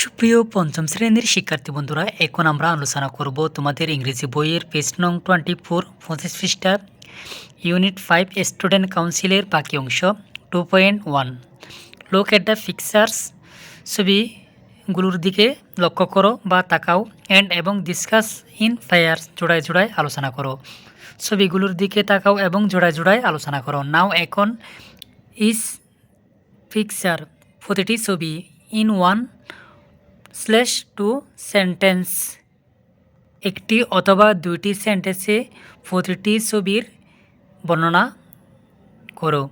সুপ্রিয় পঞ্চম শ্রেণির শিক্ষার্থী বন্ধুরা, এখন আমরা আলোচনা করব তোমাদের ইংরেজি বইয়ের পেজ নং টোয়েন্টি ফোর পঁচিশ পৃষ্ঠা ইউনিট ফাইভ স্টুডেন্ট কাউন্সিলের বাকি অংশ two point one look at the pictures ছবিগুলোর দিকে লক্ষ্য করো বা তাকাও অ্যান্ড এবং ডিসকাস ইন ফায়ার জোড়ায় জোড়ায় আলোচনা করো। ছবিগুলোর দিকে তাকাও এবং জোড়ায় জোড়ায় আলোচনা করো। নাও এখন ইস পিকচার প্রতিটি ছবি in one slash two sentence. একটি অথবা দুইটি সেন্টেন্সে প্রতিটি ছবির বর্ণনা করো।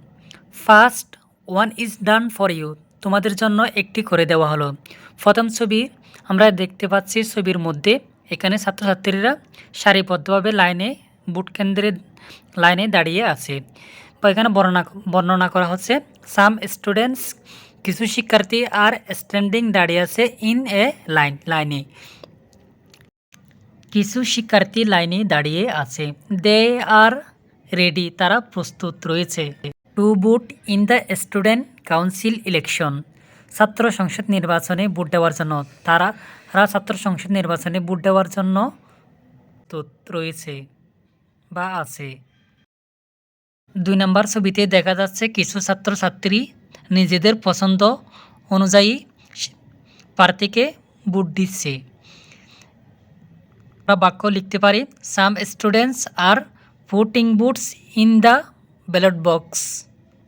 First, one is done for you. তোমাদের জন্য একটি করে দেওয়া হলো। প্রথম ছবি আমরা দেখতে পাচ্ছি ছবির মধ্যে। এখানে ছাত্রছাত্রীরা সারিবদ্ধভাবে লাইনে বুট কেন্দ্রে লাইনে দাঁড়িয়ে আছে। এখানে বর্ণনা বর্ণনা করা হচ্ছে সাম স্টুডেন্টস কিছু শিক্ষার্থী আর স্ট্যান্ডিং দাঁড়িয়ে আছে ইন এ লাইন লাইনে কিছু শিক্ষার্থী লাইনে দাঁড়িয়ে আছে। দে আর রেডি তারা প্রস্তুত রয়েছে। To vote in the student council election ছাত্র সংসদ নির্বাচনে ভোট দেওয়ার জন্য। তারা তারা ছাত্র সংসদ নির্বাচনে ভোট দেওয়ার জন্য তো রয়েছে বা আছে। দুই নম্বর ছবিতে দেখা যাচ্ছে কিছু ছাত্রছাত্রী নিজেদের পছন্দ অনুযায়ী প্রার্থীকে ভোট দিচ্ছে। আমরা বাক্য লিখতে পারি some students are voting votes in the ballot box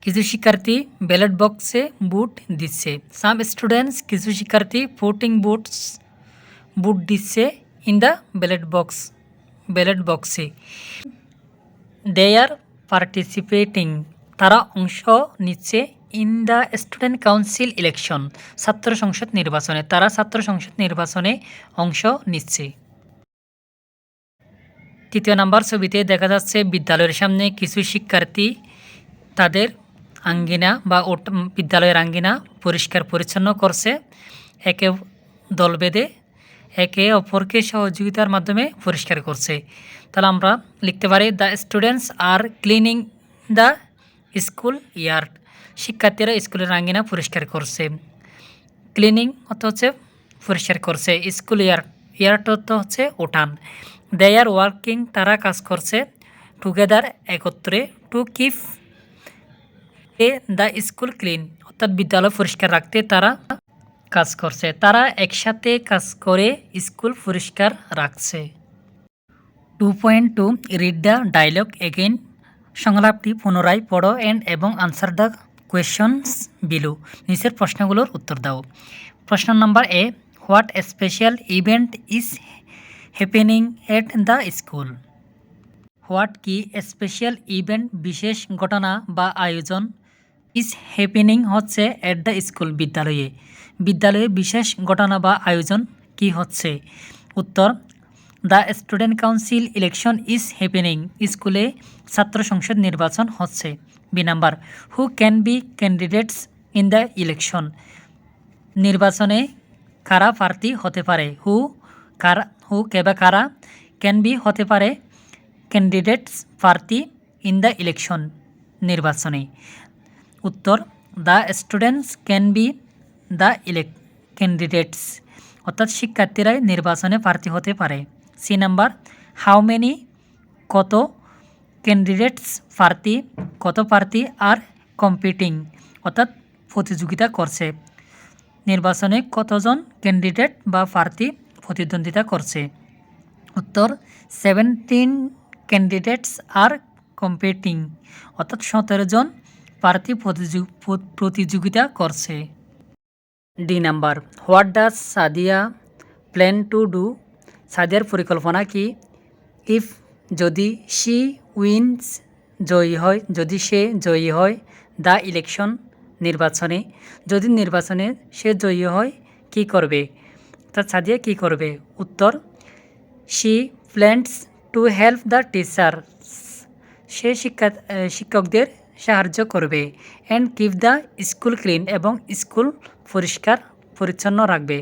কিছু শিক্ষার্থী ব্যালট বক্সে বুট দিচ্ছে। সাম স্টুডেন্টস কিছু শিক্ষার্থী ভোটিং বুটস বুট দিচ্ছে in the ballot box ballot বক্সে দে আর পার্টিসিপেটিং তারা অংশ নিচ্ছে in the student council election, ছাত্র সংসদ নির্বাচনে। তারা ছাত্র সংসদ নির্বাচনে অংশ নিচ্ছে। তৃতীয় নাম্বার ছবিতে দেখা যাচ্ছে, বিদ্যালয়ের সামনে কিছু শিক্ষার্থী তাদের আঙ্গিনা বা বিদ্যালয়ের আঙ্গিনা পরিষ্কার পরিচ্ছন্ন করছে। একে দল বেঁধে একে অপরকে সহযোগিতার মাধ্যমে পরিষ্কার করছে। তাহলে আমরা লিখতে পারি, the students are cleaning the school yard. শিক্ষার্থীরা স্কুলের আঙ্গিনা পরিষ্কার করছে। ক্লিনিং অর্থ হচ্ছে পরিষ্কার করছে। স্কুল ইয়ার ইয়ার্ড অর্থ হচ্ছে উঠান। দে আর ওয়ার্কিং তারা কাজ করছে। টুগেদার একত্রে to keep a the school clean অর্থাৎ বিদ্যালয় পরিষ্কার রাখতে তারা কাজ করছে। তারা একসাথে কাজ করে স্কুল পরিষ্কার রাখছে। Two point two read the dialogue again সংলাপটি পুনরায় পড়ো অ্যান্ড এবং আনসার দ্য কোয়েশনস বিলো নিচের প্রশ্নগুলোর উত্তর দাও। প্রশ্ন নম্বর A what special event is happening at the school what কি স্পেশাল ইভেন্ট বিশেষ ঘটনা বা আয়োজন ইজ হ্যাপেনিং হচ্ছে এট দ্য স্কুল বিদ্যালয়ে? বিদ্যালয়ে বিশেষ ঘটনা বা আয়োজন কি হচ্ছে? উত্তর the student council election is happening স্কুলে ছাত্র সংসদ নির্বাচন হচ্ছে। B number who can be candidates in the election নির্বাচনে কারা প্রার্থী হতে পারে? হু কারা হু কে বা কারা ক্যান বি হতে পারে? ক্যান্ডিডেটস প্রার্থী ইন দ্য ইলেকশন নির্বাচনে। উত্তর the students can be the elect candidates অর্থাৎ শিক্ষার্থীরাই নির্বাচনে প্রার্থী হতে পারে। সি নাম্বার হাউ মেনি কত ক্যান্ডিডেটস প্রার্থী কত প্রার্থী আর কম্পিটিং অর্থাৎ প্রতিযোগিতা করছে? নির্বাচনে কতজন ক্যান্ডিডেট বা প্রার্থী প্রতিদ্বন্দ্বিতা করছে? উত্তর সেভেন্টিন ক্যান্ডিডেটস আর কম্পিটিং অর্থাৎ সতেরো জন প্রার্থী প্রতিযোগ- প্র- প্রতিযোগিতা করছে। D number what does Sadia plan to do সাদিয়ার পরিকল্পনা কি? ইফ যদি শি উইন্স জয়ী হয়, যদি সে জয়ী হয়, দ্য ইলেকশন নির্বাচনে। যদি নির্বাচনে সে জয়ী হয়, কি করবে? তা সাদিয়া কি করবে? উত্তর she plans to help the teachers সে শিক্ষা শিক্ষকদের সাহায্য করবে and keep the school clean এবং স্কুল পরিষ্কার, পরিচ্ছন্ন রাখবে।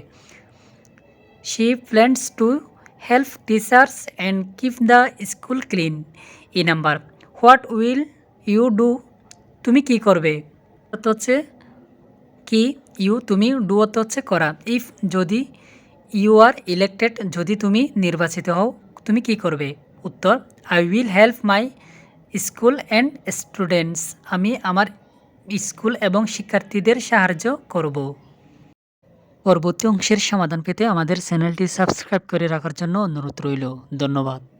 She plans to help teachers and keep the school clean E number. What will you do? তুমি কি করবে? অর্থ হচ্ছে কি ইউ তুমি ডু অর্থ হচ্ছে করা। ইফ যদি ইউ আর ইলেক্টেড, যদি তুমি নির্বাচিত হও, তুমি কি করবে? উত্তর, I will help my school and students. আমি আমার স্কুল এবং শিক্ষার্থীদের সাহায্য করব। পরবর্তী অংশের সমাধান পেতে আমাদের চ্যানেলটি সাবস্ক্রাইব করে রাখার জন্য অনুরোধ রইল। ধন্যবাদ।